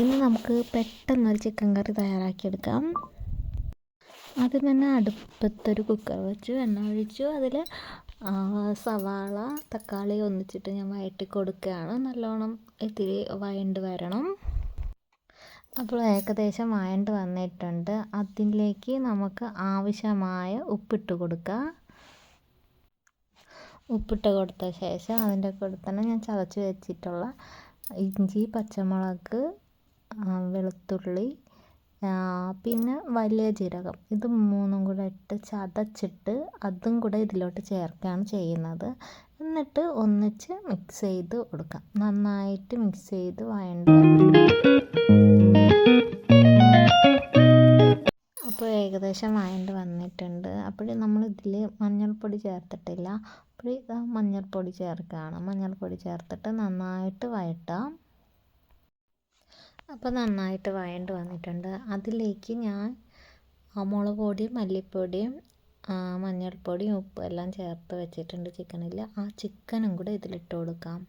ഇനി നമുക്ക് പെട്ടെന്നൊരു ചിക്കൻ കറി തയ്യാറാക്കിയെടുക്കാം. ആദ്യം തന്നെ അടുപ്പത്തൊരു കുക്കർ വെച്ചു എണ്ണ ഒഴിച്ചു. അതിൽ സവാള തക്കാളി ഒന്നിച്ചിട്ട് ഞാൻ വയറ്റി കൊടുക്കുകയാണ്. നല്ലോണം ഇത്തിരി വയണ്ട് വരണം. അപ്പോൾ ഏകദേശം വയണ്ട് വന്നിട്ടുണ്ട്. അതിലേക്ക് നമുക്ക് ആവശ്യമായ ഉപ്പിട്ട് കൊടുക്കുക ഉപ്പിട്ട് കൊടുത്ത ശേഷം അതിന്റെ കൂടെ തന്നെ ഞാൻ ചതച്ച് വെച്ചിട്ടുള്ള ഇഞ്ചി പച്ചമുളക് വെളുത്തുള്ളി പിന്നെ വലിയ ജീരകം. ഇത് മൂന്നും കൂടെ ഇട്ട് ചതച്ചിട്ട് അതും കൂടെ ഇതിലോട്ട് ചേർക്കുകയാണ് ചെയ്യുന്നത്. എന്നിട്ട് ഒന്നിച്ച് മിക്സ് ചെയ്ത് കൊടുക്കാം. നന്നായിട്ട് മിക്സ് ചെയ്ത് വഴണ്ട് ഏകദേശം വഴണ്ട് വന്നിട്ടുണ്ട്. അപ്പോൾ നമ്മൾ ഇതിൽ മഞ്ഞൾപ്പൊടി ചേർത്തിട്ടില്ല. അപ്പോൾ ഇത് മഞ്ഞൾപ്പൊടി ചേർക്കുകയാണ് മഞ്ഞൾപ്പൊടി ചേർത്തിട്ട് നന്നായിട്ട് വഴട്ടാം അപ്പോൾ നന്നായിട്ട് വഴണ്ട് വന്നിട്ടുണ്ട്. അതിലേക്ക് ഞാൻ മുളക് പൊടിയും മല്ലിപ്പൊടിയും മഞ്ഞൾപ്പൊടിയും ഉപ്പും എല്ലാം ചേർത്ത് വെച്ചിട്ടുണ്ട് ചിക്കനിൽ ആ ചിക്കനും കൂടെ ഇതിലിട്ട് കൊടുക്കാം.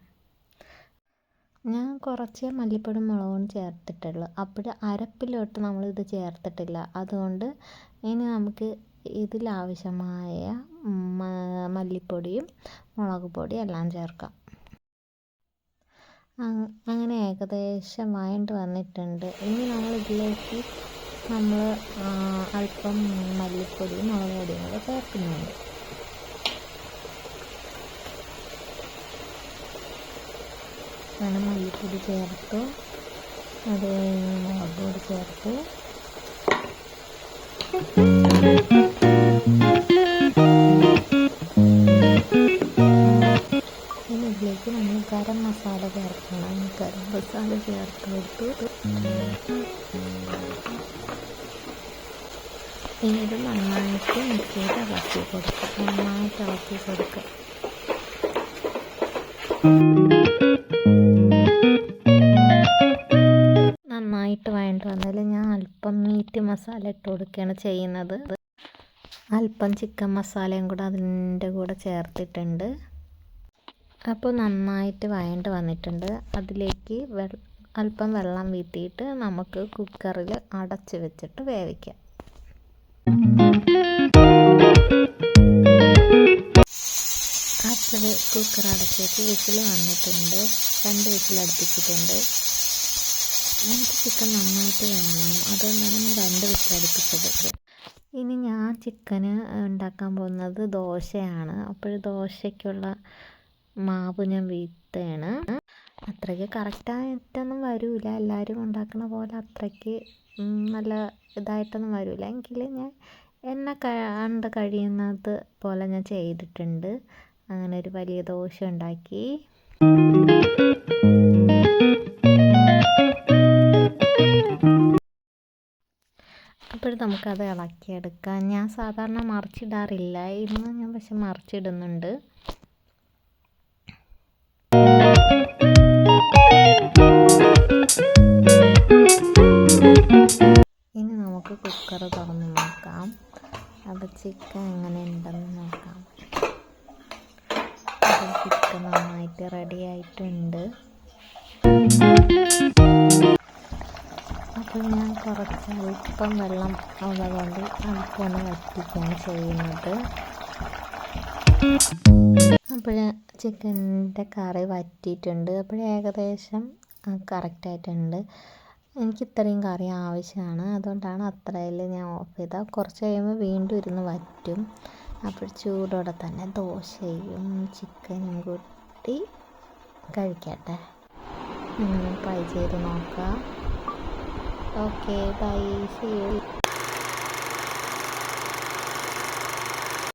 ഞാൻ കുറച്ച് മല്ലിപ്പൊടി മുളകും ചേർത്തിട്ടുള്ളൂ. അപ്പോൾ അരപ്പിലോട്ട് ഇത് ചേർത്തിട്ടില്ല. അതുകൊണ്ട് ഇനി നമുക്ക് ഇതിലാവശ്യമായ മല്ലിപ്പൊടിയും മുളക് പൊടിയും എല്ലാം ചേർക്കാം. അങ്ങനെ ഏകദേശം വഴണ്ട് വന്നിട്ടുണ്ട്. ഇനി നമ്മൾ ഇതിലേക്ക് നമ്മൾ അല്പം മല്ലിപ്പൊടിയും മുളക് പൊടിയും കൂടെ ചേർക്കുന്നുണ്ട്. അങ്ങനെ മല്ലിപ്പൊടി ചേർത്തു. അത് കഴിഞ്ഞ് മുളക് പൊടി ചേർത്തു. ഇതിലേക്ക് നമ്മൾ ഗരം മസാല ചേർക്കണം. ഗരം മസാല ചേർത്ത് കൊടുത്തു. ഇനി ഇത് നന്നായിട്ട് മിക്സ് ചെയ്ത് ഇളക്കി കൊടുക്കുക. നന്നായിട്ട് ഇളക്കി കൊടുക്കുക. അല്പം മീറ്റ് മസാല ഇട്ട് കൊടുക്കുകയാണ് ചെയ്യുന്നത്. അല്പം ചിക്കൻ മസാലയും കൂടെ അതിന്റെ കൂടെ ചേർത്തിട്ടുണ്ട്. അപ്പോൾ നന്നായിട്ട് വയണ്ട് വന്നിട്ടുണ്ട്. അതിലേക്ക് അല്പം വെള്ളം വീട്ടിയിട്ട് നമുക്ക് കുക്കറിൽ അടച്ച് വെച്ചിട്ട് വേവിക്കാം. അപ്പോൾ കുക്കർ അടച്ച് വെച്ച് വിസിൽ വന്നിട്ടുണ്ട്. രണ്ട് വിസിൽ അടുപ്പിച്ചിട്ടുണ്ട് എനിക്ക് ചിക്കൻ നന്നായിട്ട് വേണം. അതുകൊണ്ടാണ് ഞാൻ രണ്ട് വിസിൽ അടുപ്പിച്ചത്. ഇനി ഞാൻ ചിക്കന് ഉണ്ടാക്കാൻ പോകുന്നത് ദോശയാണ്. അപ്പോൾ ദോശയ്ക്കുള്ള മാവ് ഞാൻ വീത്തുകയാണ് അത്രയ്ക്ക് കറക്റ്റായിട്ടൊന്നും വരില്ല എല്ലാവരും ഉണ്ടാക്കുന്ന പോലെ അത്രയ്ക്ക് നല്ല ഇതായിട്ടൊന്നും വരില്ല എങ്കിൽ ഞാൻ എന്നെ കണ്ട് കഴിയുന്നത് പോലെ ഞാൻ ചെയ്തിട്ടുണ്ട്. അങ്ങനെ ഒരു വലിയ ദോശ ഉണ്ടാക്കി. അപ്പോൾ നമുക്കത് ഇളക്കിയെടുക്കാം. ഞാൻ സാധാരണ മറിച്ചിടാറില്ല. ഇന്ന് ഞാൻ പക്ഷെ മറിച്ചിടുന്നുണ്ട്. ഇനി നമുക്ക് കുക്കർ തുറന്ന് നോക്കാം. അപ്പോൾ ചിക്കൻ എങ്ങനെ ഉണ്ടെന്ന് നോക്കാം. ചിക്കൻ നന്നായിട്ട് റെഡി ആയിട്ടുണ്ട്. അപ്പോൾ ഞാൻ കുറച്ച് അല്പം വെള്ളം ഉള്ളതുകൊണ്ട് നമുക്കൊന്ന് വറ്റിക്കുകയാണ് ചെയ്യുന്നത്. അപ്പോൾ ചിക്കന്റെ കറി വറ്റിയിട്ടുണ്ട്. അപ്പോൾ ഏകദേശം കറക്റ്റായിട്ടുണ്ട്. എനിക്ക് ഇത്രയും കറി ആവശ്യമാണ്. അതുകൊണ്ടാണ് അത്രയിൽ ഞാൻ ഓഫ് ചെയ്തത്. കുറച്ച് കഴിയുമ്പോൾ വീണ്ടും ഇരുന്ന് വറ്റും. അപ്പോൾ ചൂടോടെ തന്നെ ദോശയും ചിക്കനും കൂട്ടി കഴിക്കട്ടെ. നിങ്ങൾ ട്രൈ ചെയ്ത് നോക്കാം. Okay bye C U